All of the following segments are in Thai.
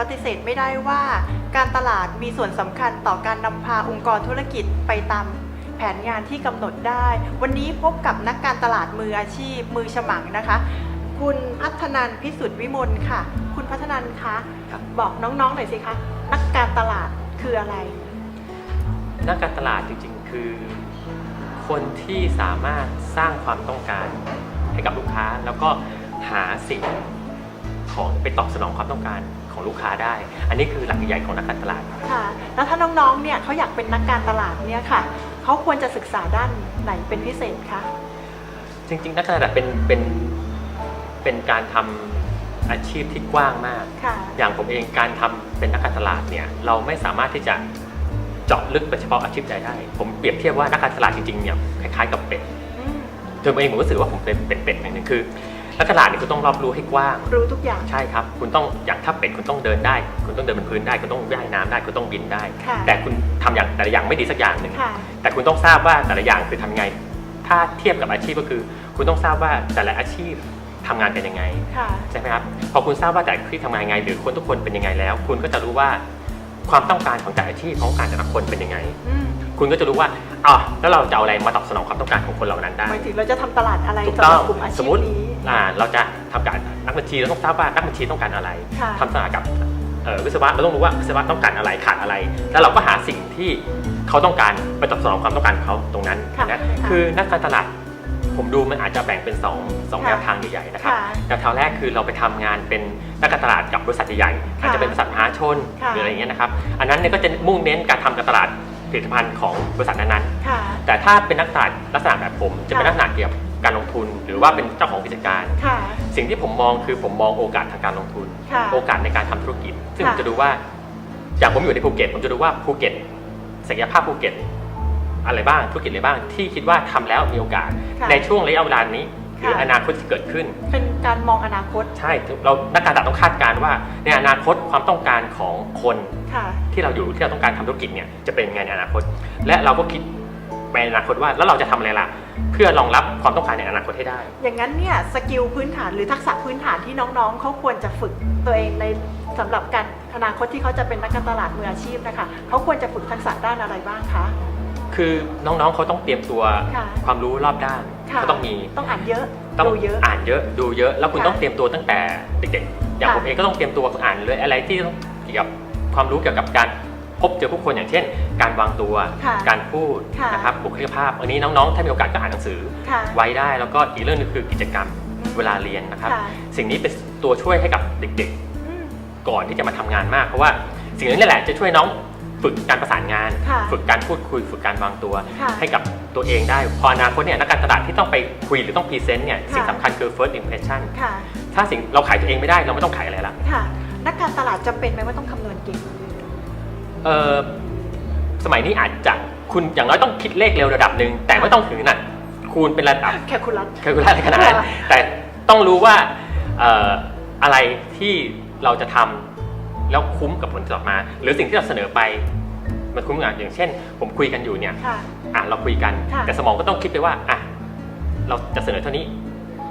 ปฏิเสธไม่ได้ว่า การตลาดมีส่วนสำคัญต่อการนำพาองค์กรธุรกิจไปตามแผนงานที่กำหนดได้ วันนี้พบกับนักการตลาดมืออาชีพ มือฉมังนะคะ คุณพัฒนันพิสุทธิ์วิมลค่ะ คุณพัฒนันคะบอกน้องๆหน่อยสิคะนักการตลาดคืออะไร นักการตลาดจริงๆ คือ คนที่สามารถสร้างความต้องการให้กับลูกค้า แล้วก็หาสิ่งของไปตอบสนองความต้องการ ของลูกค้าได้ อันนี้คือหลักใหญ่ของนักการตลาด ค่ะ แล้วถ้าน้องๆ เนี่ยเขาอยากเป็นนักการตลาดเนี่ยค่ะ เขาควรจะศึกษาด้านไหนเป็นพิเศษคะ จริงๆ นักการตลาดเป็นเป็นเป็นการทำอาชีพที่กว้างมาก ค่ะ อย่างผมเองการทำเป็นนักการตลาดเนี่ยเราไม่สามารถที่จะเจาะลึกไปเฉพาะอาชีพใดได้ ผมเปรียบเทียบว่านักการตลาดจริงๆเนี่ยคล้ายๆกับเป็ด อืมโดยผมเองผมรู้สึกว่าผมเป็นเป็นเป็ดอย่างหนึ่งคือ นักการตลาดเนี่ยคุณต้องรอบรู้ให้กว้าง รู้ทุกอย่าง ใช่ครับ คุณต้องอย่างถ้าเป็ดคุณต้องเดินได้ คุณต้องเดินบนพื้นได้ คุณต้องว่ายน้ำได้ คุณต้องบินได้ ค่ะ แต่คุณทำอย่างแต่ละอย่างไม่ดีสักอย่างหนึ่ง ค่ะ แต่คุณต้องทราบว่าแต่ละอย่างคือทำไง ถ้าเทียบกับอาชีพก็คือ คุณต้องทราบว่าแต่ละอาชีพทำงานเป็นยังไงค่ะ ใช่ไหมครับ พอคุณทราบว่าแต่ละอาชีพทำงานยังไง หรือคนทุกคนเป็นยังไงแล้ว คุณก็จะรู้ว่า ความต้องการของแต่ละอาชีพของการแต่ละคนเป็นยังไง อืมคุณก็จะรู้ว่าอ๋อแล้วเราจะเอาอะไรมาตอบสนองความต้องการของคนเหล่านั้นได้ หมายถึงเราจะทำตลาดอะไรถูกสำหต้อรังบกลุ่มอาสชีมพมตินี้ อ่าเราจะทำการนักบัญชีเราต้องทราบว่านักบัญชีต้องการอะไรค่ะ ทำตลาดกับเอ่อวิศวะเราต้องรู้ว่าวิศวะต้องการอะไรขาดอะไร แล้วเราก็หาสิ่งที่เขาต้องการไปตอบสนองความต้องการของเขาตรงนั้นค่ะนะค่ะ คือนักการตลาด ผมดูมันอาจจะแบ่งเป็น2องสองค่ะแนวทางใหญ่ๆนะครับค่ะแนวทางแรกคือเราไปทำงานเป็นนักการตลาดกับบริษัทใหญ่ๆค่ะอาจจะเป็นบริษัทมหาชนค่ะหรืออะไรอย่างเงี้ยนะครับอันนั้นเนี่ยก็จะมุ่งเน้นการทำการตลาดผลิตภัณฑ์ของบริษัทนั้นๆค่ะแต่ถ้าเป็นนักตลาดลักษณะแบบผมจะเป็นค่ะลักษณะเกี่ยวกับการลงทุนหรือว่าเป็นเจ้าของกิจการค่ะสิ่งที่ผมมองคือผมมองโอกาสทางการลงทุนค่ะโอกาสในการทำธุรกิจ ซึ่งค่ะผมจะดูว่าอย่างผมอยู่ในภูเก็ตผมจะดูว่าภูเก็ตศักยภาพภูเก็ต อะไรบ้างธุรกิจอะไรบ้างที่คิดว่าทำแล้วมีโอกาสค่ะในช่วงระยะเวลานี้หรือค่ะอนาคตที่เกิดขึ้น เป็นการมองอนาคต ใช่ เรานักการตลาดต้องคาดการณ์ว่าในอนาคตความต้องการของคนค่ะที่เราอยู่ที่เราต้องการทำธุรกิจเนี่ยจะเป็นยังไงในอนาคต และเราก็คิดไปในอนาคตว่าแล้วเราจะทำอะไรล่ะเพื่อรองรับความต้องการในอนาคตให้ได้ อย่างนั้นเนี่ยสกิลพื้นฐานหรือทักษะพื้นฐานที่น้องๆเขาควรจะฝึกตัวเองในสำหรับการอนาคตที่เขาจะเป็นนักการตลาดมืออาชีพนะคะเขาควรจะฝึกทักษะด้านอะไรบ้างคะ คือน้องๆเขาต้องเตรียมตัวค่ะความรู้รอบด้านค่ะเขาต้องมีต้องอ่านเยอะต้องดูเยอะ อ่านเยอะดูเยอะ แล้วคุณค่ะต้องเตรียมตัวตั้งแต่เด็กๆอย่างค่ะผมเองก็ต้องเตรียมตัวอ่านเลยอะไรที่ต้องเกี่ยวกับความรู้เกี่ยวกับการพบเจอผู้คนอย่างเช่น การวางตัว ค่ะการพูดค่ะ นะครับบุคลิกภาพ อันนี้น้องๆ ถ้ามีโอกาสก็อ่านหนังสือ ค่ะ ไว้ได้แล้วก็อีกเรื่องหนึงคือกิจกรรมอืมเวลาเรียนนะครับ ค่ะ สิ่งนี้เป็นตัวช่วยให้กับเด็กอืม ๆ ก่อนที่จะมาทำงานมาก เพราะว่าสิ่งนี้แหละจะช่วยน้อง ฝึกการประสานงาน ค่ะฝึกการพูดคุย ฝึกการวางตัว ค่ะให้กับตัวเองได้ พออนาคตเนี่ยนักการตลาดที่ต้องไปคุยหรือต้องพรีเซนต์เนี่ยค่ะ สิ่งสำคัญคือ first impression ค่ะถ้าสิ่งเราขายตัวเองไม่ได้เราไม่ต้องขายอะไรละค่ะ นักการตลาดจำเป็นไหมว่าต้องคำนวณเก่ง เออสมัยนี้อาจจะคุณอย่างน้อยต้องคิดเลขเร็วระดับหนึ่งแต่ไม่ต้องถึงขนาดคูณเป็นระดับ แคลคูลัสแคลคูลอะไรขนาดนั้นค่ะแต่ต้องรู้ว่าเอ่ออะไรที่เราจะทำ แล้วคุ้มกับผลตอบมา หรือสิ่งที่เราเสนอไปมันคุ้มกับอย่างเช่น ผมคุยกันอยู่เนี่ยค่ะ อะเราคุยกัน ค่ะแต่สมองก็ต้องคิดไปว่าอะเราจะเสนอเท่านี้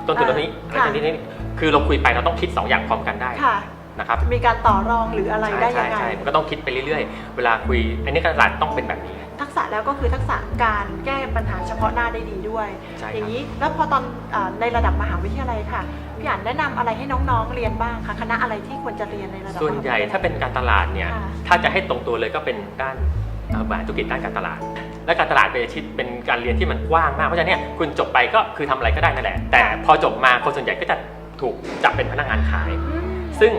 ต้นทุนเท่านี้ค่ะอะไรเท่านี้นี่คือเราคุยไปเราต้องคิดสองอย่างพร้อมกันได้ค่ะ นะครับมีการต่อรองหรืออะไรใช่ได้ยัใช่งไงใช่มันก็ต้องคิดไปเรื่อยๆ เวลาคุย อันนี้การตลาดต้องเป็นแบบนี้ ทักษะแล้วก็คือทักษะการแก้ปัญหาเฉพาะหน้าได้ดีด้วย ใช่ครับ อย่างนี้แล้วพอตอนอาในระดับมหาวิทยาลัยค่ะพี่อ่านแนะนำอะไรให้น้องๆเรียนบ้างคะคณะอะไรที่ควรจะเรียนในระดับส่วนใหญ่มวิทยลัย ถ้าเป็นการตลาดเนี่ย ค่ะ ถ้าจะให้ตรงตัวเลยก็เป็นด้านเอ่อบริหารธุรกิจด้านการตลาด และการตลาดเป็นอาชีพเป็นการเรียนที่มันกว้างมาก เพราะฉะนั้นเนี่ยคุณจบไปก็คือทำอะไรก็ได้นั่นแหละ แต่พอจบมาคนส่วนใหญ่ก็จะถูกจับเป็นพนักงานขาย อืมซึ่ง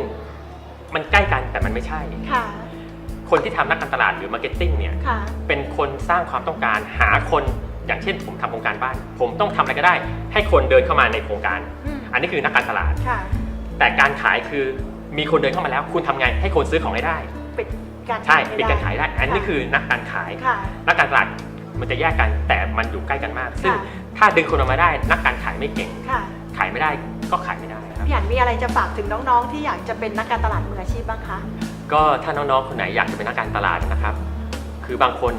มันใกล้กันแต่มันไม่ใช่ ค่ะ คนที่ทำนักการตลาดหรือมาร์เก็ตติ้งเนี่ย ค่ะ เป็นคนสร้างความต้องการหาคนอย่างเช่นผมทำโครงการบ้าน ผมต้องทำอะไรก็ได้ ให้คนเดินเข้ามาในโครงการ อืมอันนี้คือนักการตลาด ค่ะ แต่การขายคือมีคนเดินเข้ามาแล้ว คุณทำไงให้คนซื้อของให้ได้ ปิดการใช่ให้ปิดการขายได้ อันนี้ะคือนักการขาย ค่ะ นักการตลาดมันจะแยกกันแต่มันอยู่ใกล้กันมาก ซึ่งค่ะ ถ้าดึงคนออกมาได้ นักการขายไม่เก่ง ค่ะ ขายไม่ได้ก็ขายไม่ได้นะครับ พี่อ่านมีอะไรจะฝากถึงน้องๆ ที่อยากจะเป็นนักการตลาดมืออาชีพบ้างคะ ก็ถ้าน้องๆคนไหนอยากจะเป็นนักการตลาดนะครับ คือบางคน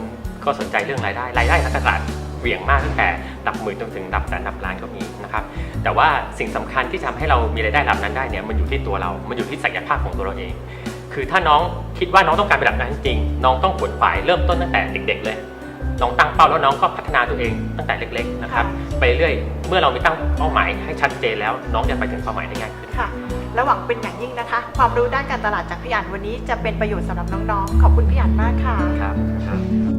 ก็สนใจเรื่องรายได้ รายได้นักการตลาดเหวี่ยงมากตั้งแต่ดับหมื่นจนถึงดับแสนดับล้านก็มีนะครับ แต่ว่าสิ่งสำคัญที่ทำให้เรามีรายได้ระดับนั้นได้เนี่ยมันอยู่ที่ตัวเรา มันอยู่ที่ศักยภาพของตัวเราเอง คือถ้าน้องคิดว่าน้องต้องการไปดับบนั้นจริง น้องต้องขวนขวายเริ่มต้นตั้งแต่เด็ก ๆ เลย น้องตั้งเป้าแล้วน้องก็พัฒนาตัวเองตั้งแต่เล็กๆนะครับไปเรื่อยเมื่อเรามีตั้งเป้าหมายให้ชัดเจนแล้ว น้องจะไปถึงเป้าหมายได้ง่ายขึ้นค่ะและหวังเป็นอย่างยิ่งนะคะ ความรู้ด้านการตลาดจากพี่อันวันนี้จะเป็นประโยชน์สำหรับน้องๆ ขอบคุณพี่อันมากค่ะครับครับ